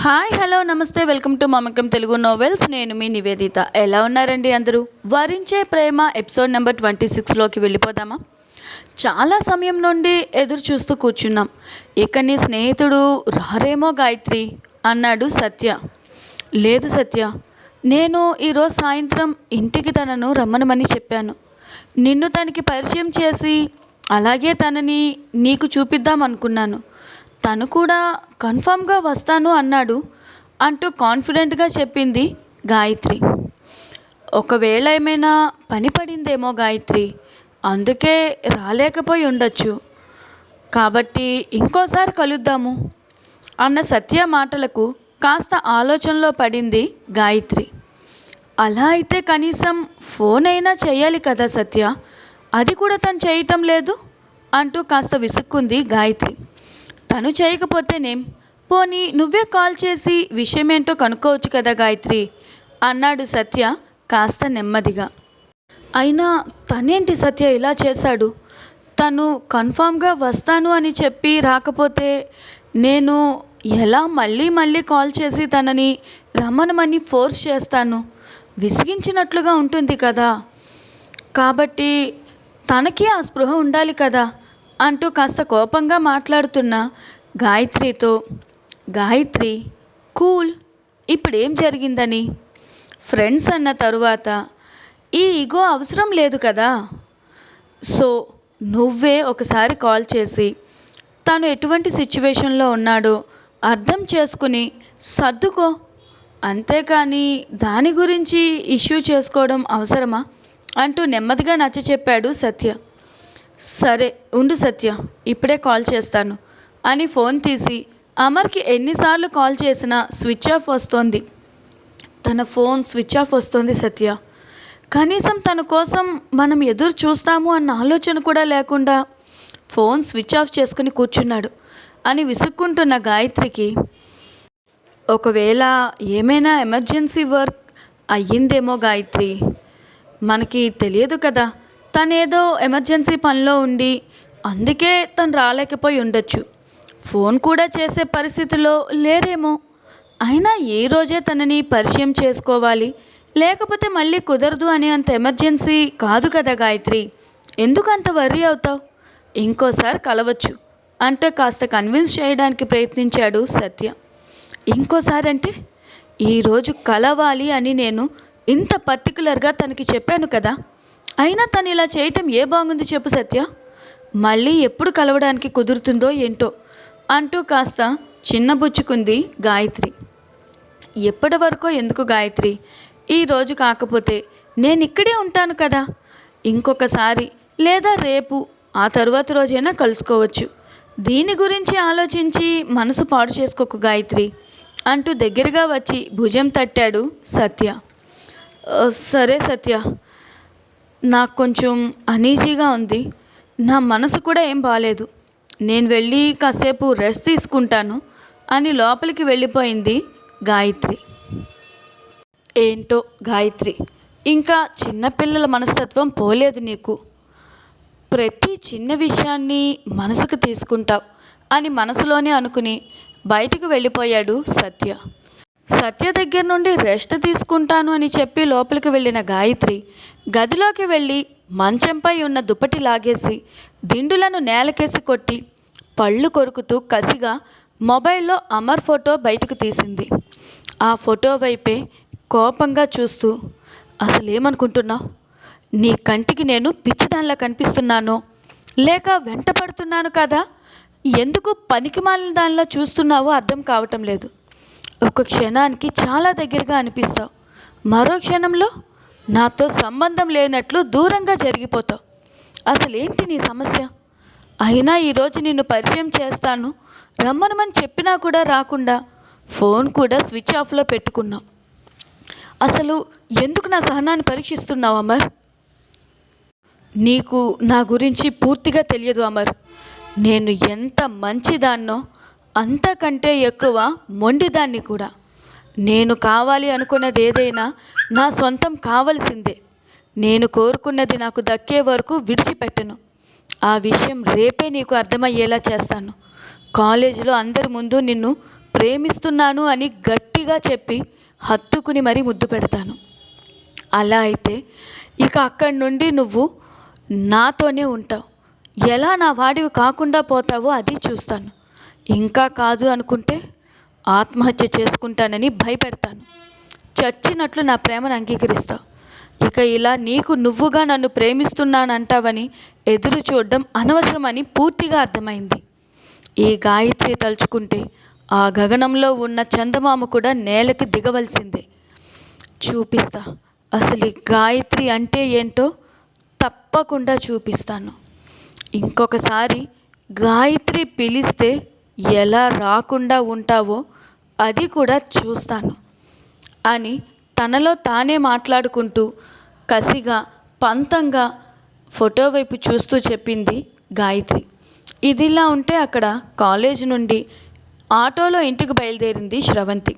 Hi hello namaste welcome to Mamakam Telugu novels. నేను మీ నివేదిత. ఎలా ఉన్నారండి అందరూ? వరించే ప్రేమ ఎపిసోడ్ నెంబర్ ట్వంటీ సిక్స్లోకి వెళ్ళిపోదామా? చాలా సమయం నుండి ఎదురు చూస్తూ కూర్చున్నాం. ఇక నీ స్నేహితుడు రారేమో గాయత్రి అన్నాడు సత్య. లేదు సత్య నేను ఈరోజు సాయంత్రం ఇంటికి తనను రమ్మనమని చెప్పాను. నిన్ను తనకి పరిచయం చేసి అలాగే తనని నీకు చూపిద్దాం అనుకున్నాను. తను కూడా కన్ఫామ్గా వస్తాను అన్నాడు అంటూ కాన్ఫిడెంట్గా చెప్పింది గాయత్రి. ఒకవేళ ఏమైనా పని పడిందేమో గాయత్రి అందుకే రాలేకపోయి ఉండొచ్చు. కాబట్టి ఇంకోసారి కలుద్దాము అన్న సత్య మాటలకు కాస్త ఆలోచనలో పడింది గాయత్రి. అలా అయితే కనీసం ఫోన్ అయినా చేయాలి కదా సత్య అది కూడా తను చేయటం లేదు అంటూ కాస్త విసుక్కుంది గాయత్రి. తను చేయకపోతేనేం పోనీ నువ్వే కాల్ చేసి విషయం ఏంటో కనుక్కోవచ్చు కదా గాయత్రి అన్నాడు సత్య కాస్త నెమ్మదిగా. అయినా తనేంటి సత్య ఇలా చేశాడు? తను కన్ఫామ్గా వస్తాను అని చెప్పి రాకపోతే నేను ఎలా మళ్ళీ మళ్ళీ కాల్ చేసి తనని రమ్మనమని ఫోర్స్ చేస్తాను? విసిగించినట్లుగా ఉంటుంది కదా. కాబట్టి తనకి ఆ స్పృహ ఉండాలి కదా. అంటూ కాస్త కోపంగా మాట్లాడుతున్న గాయత్రితో గాయత్రి కూల్ ఇప్పుడేం జరిగిందని? ఫ్రెండ్స్ అన్న తరువాత ఈ ఇగో అవసరం లేదు కదా? సో నువ్వే ఒకసారి కాల్ చేసి తను ఎటువంటి సిచ్యువేషన్లో ఉన్నాడో అర్థం చేసుకుని సర్దుకో. అంతేకాని దాని గురించి ఇష్యూ చేసుకోవడం అవసరమా? అంటూ నెమ్మదిగా నచ్చ చెప్పాడు సత్య. సరే ఉండు సత్య ఇప్పుడే కాల్ చేస్తాను. అని ఫోన్ తీసి అమర్కి ఎన్నిసార్లు కాల్ చేసినా స్విచ్ ఆఫ్ వస్తోంది. తన ఫోన్ స్విచ్ ఆఫ్ వస్తోంది సత్య. కనీసం తన కోసం మనం ఎదురు చూస్తాము అన్న ఆలోచన కూడా లేకుండా ఫోన్ స్విచ్ ఆఫ్ చేసుకుని కూర్చున్నాడు. అని విసుక్కుంటున్న గాయత్రికి ఒకవేళ ఏమైనా ఎమర్జెన్సీ వర్క్ అయ్యిందేమో గాయత్రి మనకి తెలియదు కదా. తనేదో ఎమర్జెన్సీ పనిలో ఉండి అందుకే తను రాలేకపోయి ఉండొచ్చు. ఫోన్ కూడా చేసే పరిస్థితిలో లేరేమో. అయినా ఏ రోజే తనని పరిచయం చేసుకోవాలి. లేకపోతే మళ్ళీ కుదరదు అనే అంత ఎమర్జెన్సీ కాదు కదా గాయత్రి. ఎందుకు అంత వర్రీ అవుతావు? ఇంకోసారి కలవచ్చు అంటే కాస్త కన్విన్స్ చేయడానికి ప్రయత్నించాడు సత్య. ఇంకోసారి అంటే ఈరోజు కలవాలి అని నేను ఇంత పర్టికులర్గా తనకి చెప్పాను కదా. అయినా తను ఇలా చేయటం ఏ బాగుంది చెప్పు సత్య. మళ్ళీ ఎప్పుడు కలవడానికి కుదురుతుందో ఏంటో అంటూ కాస్త చిన్నబుచ్చుకుంది గాయత్రి. ఎప్పటి వరకో ఎందుకు గాయత్రి? ఈరోజు కాకపోతే నేను ఇక్కడే ఉంటాను కదా. ఇంకొకసారి లేదా రేపు ఆ తరువాత రోజైనా కలుసుకోవచ్చు. దీని గురించి ఆలోచించి మనసు పాడు చేసుకోకు గాయత్రి అంటూ దగ్గరగా వచ్చి భుజం తట్టాడు సత్య. సరే సత్య నాకు కొంచెం అనీజీగా ఉంది. నా మనసు కూడా ఏం బాగాలేదు నేను వెళ్ళి కాసేపు రెస్ట్ తీసుకుంటాను అని లోపలికి వెళ్ళిపోయింది గాయత్రి. ఏంటో గాయత్రి ఇంకా చిన్నపిల్లల మనస్తత్వం పోలేదు నీకు. ప్రతి చిన్న విషయాన్ని మనసుకు తీసుకుంటావు అని మనసులోనే అనుకుని బయటకు వెళ్ళిపోయాడు సత్య. సత్య దగ్గర నుండి రెస్ట్ తీసుకుంటాను అని చెప్పి లోపలికి వెళ్ళిన గాయత్రి గదిలోకి వెళ్ళి మంచంపై ఉన్న దుప్పటి లాగేసి దిండులను నేలకేసి కొట్టి పళ్ళు కొరుకుతూ కసిగా మొబైల్లో అమర్ ఫోటో బయటకు తీసింది. ఆ ఫోటో వైపే కోపంగా చూస్తూ అసలు ఏమనుకుంటున్నావు నీ కంటికి నేను పిచ్చిదానిలా కనిపిస్తున్నాను. లేక వెంట పడుతున్నాను కదా? ఎందుకు పనికి మాలిన దానిలా చూస్తున్నావో అర్థం కావటం లేదు. ఒక క్షణానికి చాలా దగ్గరగా అనిపిస్తావు మరో క్షణంలో నాతో సంబంధం లేనట్లు దూరంగా జరిగిపోతావు అసలు ఏంటి నీ సమస్య? అయినా ఈరోజు నిన్ను పరిచయం చేస్తాను. రమ్మనమని చెప్పినా కూడా రాకుండా ఫోన్ కూడా స్విచ్ ఆఫ్లో పెట్టుకున్నావు అసలు ఎందుకు నా సహనాన్ని పరీక్షిస్తున్నావు అమర్? నీకు నా గురించి పూర్తిగా తెలియదు అమర్. నేను ఎంత మంచిదాన్నో అంతకంటే ఎక్కువ మొండిదాన్ని కూడా. నేను కావాలి అనుకున్నది ఏదైనా నా సొంతం కావలసిందే. నేను కోరుకున్నది నాకు దక్కే వరకు విడిచిపెట్టను. ఆ విషయం రేపే నీకు అర్థమయ్యేలా చేస్తాను. కాలేజీలో అందరి ముందు నిన్ను ప్రేమిస్తున్నాను అని గట్టిగా చెప్పి హత్తుకుని మరీ ముద్దు పెడతాను. అలా అయితే ఇక అక్కడి నుండి నువ్వు నాతోనే ఉంటావు. ఎలా నా వాడివి కాకుండా పోతావో అది చూస్తాను. ఇంకా కాదు అనుకుంటే ఆత్మహత్య చేసుకుంటానని భయపెడతాను. చచ్చినట్లు నా ప్రేమను అంగీకరిస్తావు ఇక ఇలా నీకు నువ్వుగా నన్ను ప్రేమిస్తున్నానంటావని ఎదురు చూడడం అనవసరమని పూర్తిగా అర్థమైంది. ఈ గాయత్రి తలుచుకుంటే ఆ గగనంలో ఉన్న చందమామ కూడా నేలకి దిగవలసిందే. చూపిస్తా. అసలు ఈ గాయత్రి అంటే ఏంటో తప్పకుండా చూపిస్తాను. ఇంకొకసారి గాయత్రి పిలిస్తే ఎలా రాకుండా ఉంటావో అది కూడా చూస్తాను. అని తనలో తానే మాట్లాడుకుంటూ కసిగా పంతంగా ఫోటో వైపు చూస్తూ చెప్పింది గాయత్రి. ఇదిలా ఉంటే అక్కడ కాలేజ్ నుండి ఆటోలో ఇంటికి బయలుదేరింది శ్రవంతి.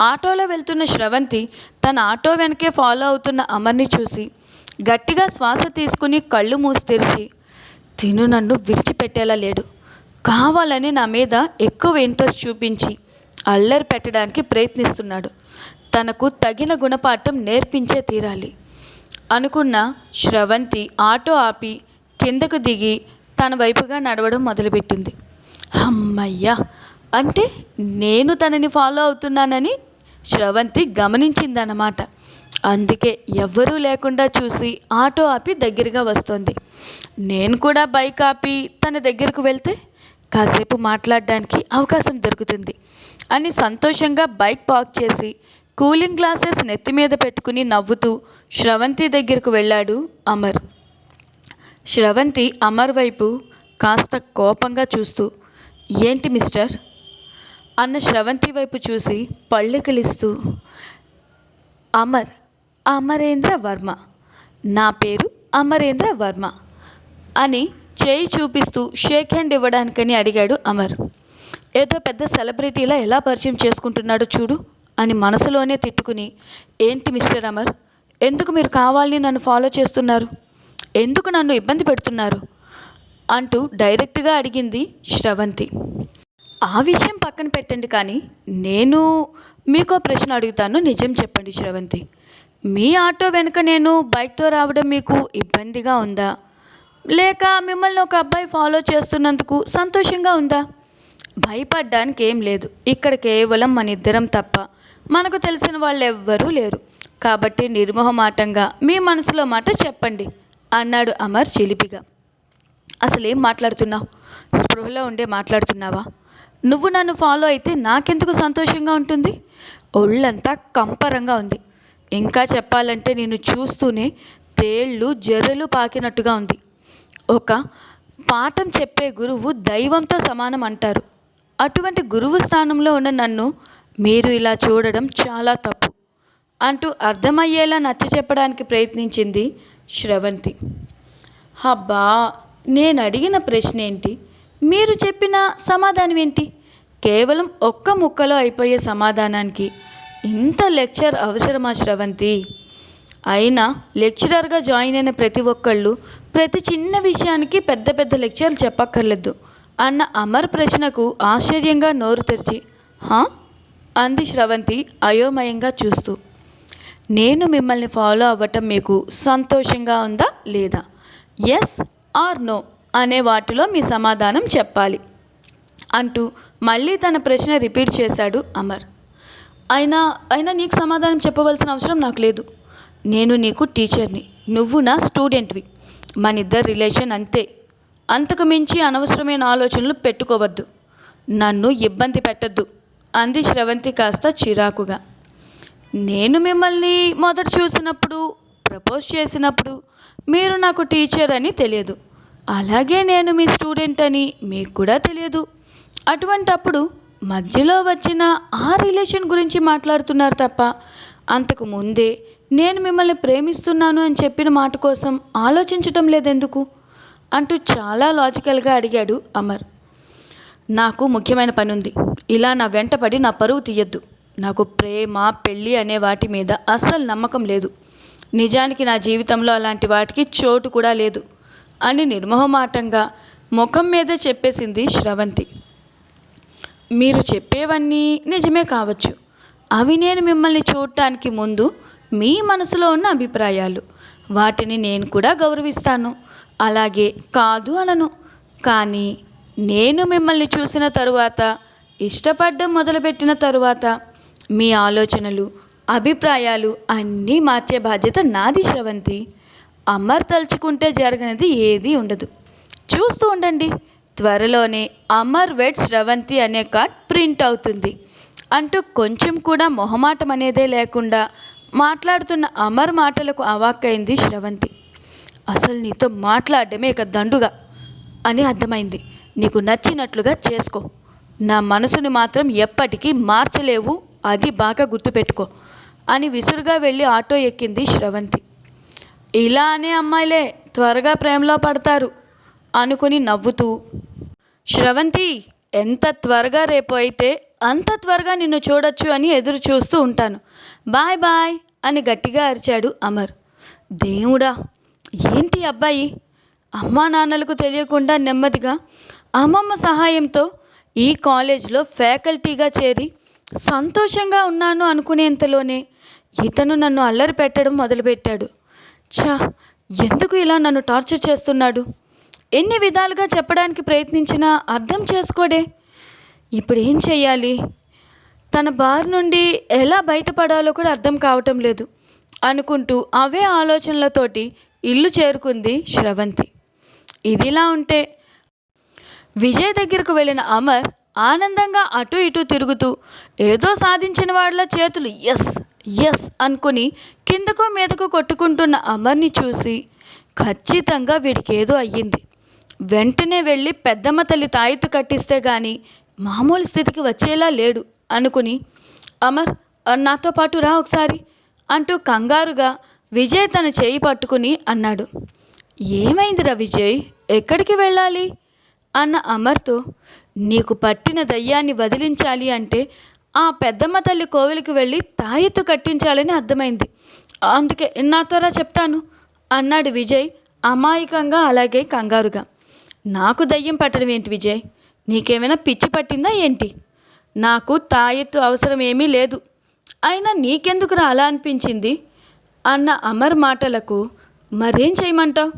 ఆటోలో వెళ్తున్న శ్రవంతి తన ఆటో వెనకే ఫాలో అవుతున్న అమర్ని చూసి గట్టిగా శ్వాస తీసుకుని కళ్ళు మూసి తెరిచి తిను నన్ను విడిచిపెట్టేలా లేడు. కావాలని నా మీద ఎక్కువ ఇంట్రెస్ట్ చూపించి అల్లరి పెట్టడానికి ప్రయత్నిస్తున్నాడు. తనకు తగిన గుణపాఠం నేర్పించే తీరాలి. అనుకున్న శ్రవంతి ఆటో ఆపి కిందకు దిగి తన వైపుగా నడవడం మొదలుపెట్టింది. అమ్మయ్యా! అంటే నేను తనని ఫాలో అవుతున్నానని శ్రవంతి గమనించిందన్నమాట. అందుకే ఎవ్వరూ లేకుండా చూసి ఆటో ఆపి దగ్గరగా వస్తోంది. నేను కూడా బైక్ ఆపి తన దగ్గరకు వెళ్తే కాసేపు మాట్లాడడానికి అవకాశం దొరుకుతుంది. అని సంతోషంగా బైక్ పార్క్ చేసి కూలింగ్ గ్లాసెస్ నెత్తి మీద పెట్టుకుని నవ్వుతూ శ్రవంతి దగ్గరకు వెళ్ళాడు అమర్. శ్రవంతి అమర్ వైపు కాస్త కోపంగా చూస్తూ ఏంటి మిస్టర్? అన్న శ్రవంతి వైపు చూసి పళ్ళికలిస్తూ అమర్ అమరేంద్ర వర్మ. నా పేరు అమరేంద్ర వర్మ అని చేయి చూపిస్తూ షేక్ హ్యాండ్ ఇవ్వడానికని అడిగాడు అమర్. ఏదో పెద్ద సెలబ్రిటీలా ఎలా పరిచయం చేసుకుంటున్నాడో చూడు అని మనసులోనే తిట్టుకుని ఏంటి మిస్టర్ అమర్? ఎందుకు మీరు కావాలని నన్ను ఫాలో చేస్తున్నారు? ఎందుకు నన్ను ఇబ్బంది పెడుతున్నారు? అంటూ డైరెక్ట్గా అడిగింది శ్రవంతి. ఆ విషయం పక్కన పెట్టండి కానీ నేను మీకో ప్రశ్న అడుగుతాను నిజం చెప్పండి శ్రవంతి. మీ ఆటో వెనుక నేను బైక్తో రావడం మీకు ఇబ్బందిగా ఉందా? లేక మిమ్మల్ని ఒక అబ్బాయి ఫాలో చేస్తున్నందుకు సంతోషంగా ఉందా? భయపడ్డానికి ఏం లేదు. ఇక్కడ కేవలం మన ఇద్దరం తప్ప మనకు తెలిసిన వాళ్ళు ఎవ్వరూ లేరు. కాబట్టి నిర్మోహమాటంగా మీ మనసులో మాట చెప్పండి అన్నాడు అమర్ చిలిపిగా. అసలు ఏం మాట్లాడుతున్నావు? స్పృహలో ఉండే మాట్లాడుతున్నావా? నువ్వు నన్ను ఫాలో అయితే నాకెందుకు సంతోషంగా ఉంటుంది? ఒళ్ళంతా కంపరంగా ఉంది. ఇంకా చెప్పాలంటే నేను చూస్తూనే తేళ్ళు జర్రెలు పాకినట్టుగా ఉంది. ఒక పాఠం చెప్పే గురువు దైవంతో సమానం అంటారు. అటువంటి గురువు స్థానంలో ఉన్న నన్ను మీరు ఇలా చూడడం చాలా తప్పు అంటూ అర్థమయ్యేలా నచ్చ చెప్పడానికి ప్రయత్నించింది శ్రవంతి. అబ్బా నేను అడిగిన ప్రశ్న ఏంటి? మీరు చెప్పిన సమాధానం ఏంటి? కేవలం ఒక్క ముక్కలో అయిపోయే సమాధానానికి ఇంత లెక్చర్ అవసరమా శ్రవంతి? అయినా లెక్చరర్గా జాయిన్ అయిన ప్రతి ఒక్కళ్ళు ప్రతి చిన్న విషయానికి పెద్ద పెద్ద లెక్చర్లు చెప్పక్కర్లేదు అన్న అమర్ ప్రశ్నకు ఆశ్చర్యంగా నోరు తెరిచి హా? అంది శ్రవంతి అయోమయంగా చూస్తూ. నేను మిమ్మల్ని ఫాలో అవ్వటం మీకు సంతోషంగా ఉందా లేదా? ఎస్ ఆర్ నో అనే వాటిలో మీ సమాధానం చెప్పాలి అంటూ మళ్ళీ తన ప్రశ్న రిపీట్ చేశాడు అమర్. అయినా అయినా నీకు సమాధానం చెప్పవలసిన అవసరం నాకు లేదు. నేను నీకు టీచర్ని నువ్వు నా స్టూడెంట్వి. మన ఇద్దరు రిలేషన్ అంతే. అంతకు మించి అనవసరమైన ఆలోచనలు పెట్టుకోవద్దు. నన్ను ఇబ్బంది పెట్టద్దు. అంది శ్రవంతి కాస్త చిరాకుగా. నేను మిమ్మల్ని మొదట చూసినప్పుడు ప్రపోజ్ చేసినప్పుడు మీరు నాకు టీచర్ అని తెలియదు. అలాగే నేను మీ స్టూడెంట్ అని మీకు కూడా తెలియదు. అటువంటప్పుడు మధ్యలో వచ్చిన ఆ రిలేషన్ గురించి మాట్లాడుతున్నారు తప్ప అంతకు ముందే నేను మిమ్మల్ని ప్రేమిస్తున్నాను అని చెప్పిన మాట కోసం ఆలోచించటం లేదెందుకు? అంటూ చాలా లాజికల్గా అడిగాడు అమర్. నాకు ముఖ్యమైన పని ఉంది ఇలా నా వెంటపడి నా పరువు తీయద్దు. నాకు ప్రేమ పెళ్ళి అనే వాటి మీద అస్సలు నమ్మకం లేదు. నిజానికి నా జీవితంలో అలాంటి వాటికి చోటు కూడా లేదు అని నిర్మోహమాటంగా ముఖం మీద చెప్పేసింది శ్రవంతి. మీరు చెప్పేవన్నీ నిజమే కావచ్చు. అవి నేను మిమ్మల్ని చూడటానికి ముందు మీ మనసులో ఉన్న అభిప్రాయాలు. వాటిని నేను కూడా గౌరవిస్తాను. అలాగే కాదు అనను. కానీ నేను మిమ్మల్ని చూసిన తరువాత ఇష్టపడడం మొదలుపెట్టిన తరువాత మీ ఆలోచనలు అభిప్రాయాలు అన్నీ మార్చే బాధ్యత నాది శ్రవంతి. అమర్ తలుచుకుంటే జరగనిది ఏదీ ఉండదు. చూస్తూ ఉండండి. త్వరలోనే అమర్ వెడ్ శ్రవంతి అనే కార్డ్ ప్రింట్ అవుతుంది. అంటూ కొంచెం కూడా మొహమాటం అనేదే లేకుండా మాట్లాడుతున్న అమర్ మాటలకు అవాక్కైంది శ్రవంతి. అసలు నీతో మాట్లాడడమే ఇక దండుగా అని అర్థమైంది. నీకు నచ్చినట్లుగా చేసుకో. నా మనసుని మాత్రం ఎప్పటికీ మార్చలేవు. అది బాగా గుర్తుపెట్టుకో అని విసురుగా వెళ్ళి ఆటో ఎక్కింది శ్రవంతి. ఇలా అనే అమ్మాయిలే త్వరగా ప్రేమలో పడతారు అనుకుని నవ్వుతూ శ్రవంతి ఎంత త్వరగా రేపు అయితే అంత త్వరగా నిన్ను చూడొచ్చు అని ఎదురు చూస్తూ ఉంటాను. బాయ్ బాయ్ అని గట్టిగా అరిచాడు అమర్. దేవుడా ఏంటి అబ్బాయి? అమ్మా నాన్నలకు తెలియకుండా నెమ్మదిగా అమ్మమ్మ సహాయంతో ఈ కాలేజ్లో ఫ్యాకల్టీగా చేరి సంతోషంగా ఉన్నాను అనుకునేంతలోనే ఇతను నన్ను అల్లరి పెట్టడం మొదలుపెట్టాడు. ఛా ఎందుకు ఇలా నన్ను టార్చర్ చేస్తున్నాడు? ఎన్ని విధాలుగా చెప్పడానికి ప్రయత్నించినా అర్థం చేసుకోడే ఇప్పుడు ఏం చెయ్యాలి? తన బారి నుండి ఎలా బయటపడాలో కూడా అర్థం కావటం లేదు. అనుకుంటూ అవే ఆలోచనలతోటి ఇల్లు చేరుకుంది శ్రవంతి. ఇదిలా ఉంటే విజయ్ దగ్గరకు వెళ్ళిన అమర్ ఆనందంగా అటు ఇటు తిరుగుతూ ఏదో సాధించిన వాళ్ళ చేతులు ఎస్ ఎస్ అనుకుని కిందకు మీదకు కొట్టుకుంటున్న అమర్ని చూసి ఖచ్చితంగా వీడికి ఏదో అయ్యింది. వెంటనే వెళ్ళి పెద్దమ్మ తల్లి తాయెత్తు కట్టిస్తే గాని మామూలు స్థితికి వచ్చేలా లేడు అనుకుని అమర్ నాతో పాటు రా ఒకసారి అంటూ కంగారుగా విజయ్ తన చేయి పట్టుకుని అన్నాడు. ఏమైందిరా విజయ్? ఎక్కడికి వెళ్ళాలి? అన్న అమర్తో నీకు పట్టిన దయ్యాన్ని వదిలించాలి అంటే ఆ పెద్దమ్మ తల్లి కోవిలికి వెళ్ళి తాయెత్తు కట్టించాలని అర్థమైంది. అందుకే నాతోరా చెప్తాను అన్నాడు విజయ్ అమాయకంగా అలాగే కంగారుగా. నాకు దయ్యం పట్టడం ఏంటి విజయ్? నీకేమైనా పిచ్చి పట్టిందా ఏంటి? నాకు తాయెత్తు అవసరం ఏమీ లేదు. అయినా నీకెందుకురా అలా అనిపించింది? అన్న అమర్ మాటలకు మరేం చేయమంటావు?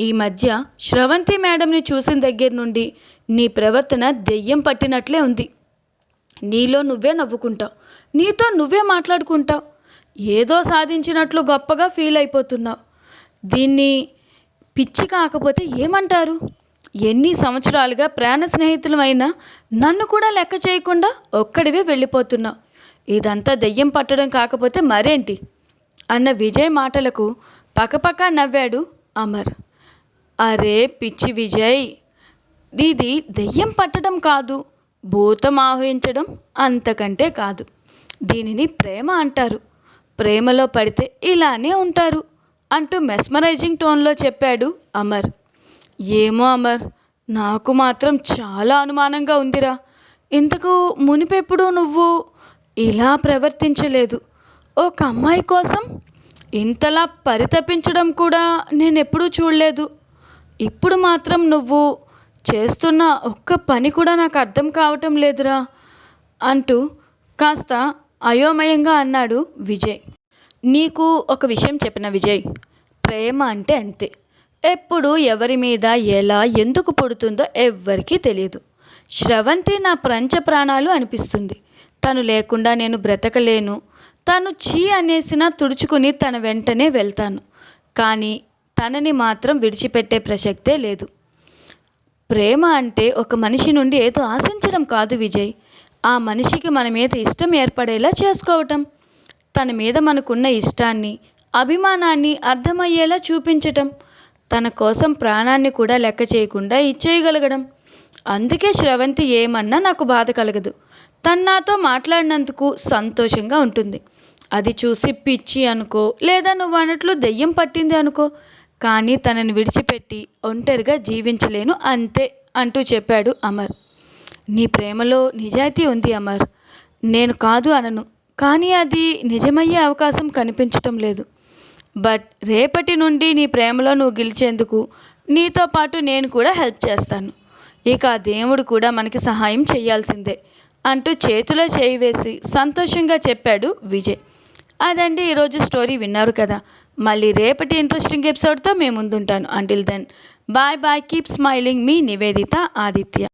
ఈ మధ్య శ్రవంతి మేడంని చూసిన దగ్గర నుండి నీ ప్రవర్తన దెయ్యం పట్టినట్లే ఉంది. నీలో నువ్వే నవ్వుకుంటావు. నీతో నువ్వే మాట్లాడుకుంటావు. ఏదో సాధించినట్లు గొప్పగా ఫీల్ అయిపోతున్నావు. దీన్ని పిచ్చి కాకపోతే ఏమంటారు? ఎన్ని సంవత్సరాలుగా ప్రాణ స్నేహితులమైనా నన్ను కూడా లెక్క చేయకుండా ఒక్కడివే వెళ్ళిపోతున్నావు ఇదంతా దెయ్యం పట్టడం కాకపోతే మరేంటి? అన్న విజయ్ మాటలకు పకపక నవ్వాడు అమర్. అరే పిచ్చి విజయ్ ఇది దెయ్యం పట్టడం కాదు భూతం ఆహ్వించడం అంతకంటే కాదు. దీనిని ప్రేమ అంటారు. ప్రేమలో పడితే ఇలానే ఉంటారు అంటూ మెస్మరైజింగ్ టోన్లో చెప్పాడు అమర్. ఏమో అమర్ నాకు మాత్రం చాలా అనుమానంగా ఉందిరా. ఇంతకు మునిపెప్పుడు నువ్వు ఇలా ప్రవర్తించలేదు. ఒక అమ్మాయి కోసం ఇంతలా పరితపించడం కూడా నేను ఎప్పుడూ చూడలేదు. ఇప్పుడు మాత్రం నువ్వు చేస్తున్న ఒక్క పని కూడా నాకు అర్థం కావటం లేదురా అంటూ కాస్త అయోమయంగా అన్నాడు విజయ్. నీకు ఒక విషయం చెప్పిన విజయ్? ప్రేమ అంటే అంతే. ఎప్పుడు ఎవరి మీద ఎలా ఎందుకు పుడుతుందో ఎవ్వరికీ తెలియదు శ్రవంతి నా ప్రంచ ప్రాణాలు అనిపిస్తుంది. తను లేకుండా నేను బ్రతకలేను. తను చీ అనేసినా తుడుచుకుని తన వెంటనే వెళ్తాను. కానీ తనని మాత్రం విడిచిపెట్టే ప్రసక్తే లేదు. ప్రేమ అంటే ఒక మనిషి నుండి ఏదో ఆశించడం కాదు విజయ్. ఆ మనిషికి మన మీద ఇష్టం ఏర్పడేలా చేసుకోవటం. తన మీద మనకున్న ఇష్టాన్ని అభిమానాన్ని అర్థమయ్యేలా చూపించటం. తన కోసం ప్రాణాన్ని కూడా లెక్క చేయకుండా ఇచ్చేయగలగడం. అందుకే శ్రవంతి ఏమన్నా నాకు బాధ కలగదు. తను నాతో మాట్లాడినందుకు సంతోషంగా ఉంటుంది. అది చూసి పిచ్చి అనుకో లేదా నువ్వు అన్నట్లు దెయ్యం పట్టింది అనుకో. కానీ తనని విడిచిపెట్టి ఒంటరిగా జీవించలేను అంతే అంటూ చెప్పాడు అమర్. నీ ప్రేమలో నిజాయితీ ఉంది అమర్. నేను కాదు అనను. కానీ అది నిజమయ్యే అవకాశం కనిపించటం లేదు. బట్ రేపటి నుండి నీ ప్రేమలో నువ్వు గెలిచేందుకు నీతో పాటు నేను కూడా హెల్ప్ చేస్తాను. ఇక ఆ దేవుడు కూడా మనకి సహాయం చేయాల్సిందే అంటూ చేతిలో చేయి వేసి సంతోషంగా చెప్పాడు విజయ్. అదండి ఈరోజు స్టోరీ విన్నారు కదా. మళ్ళీ రేపటి ఇంట్రెస్టింగ్ ఎపిసోడ్తో మేము ముందుంటాను. Until then bye bye keep smiling మీ నివేదిత ఆదిత్య.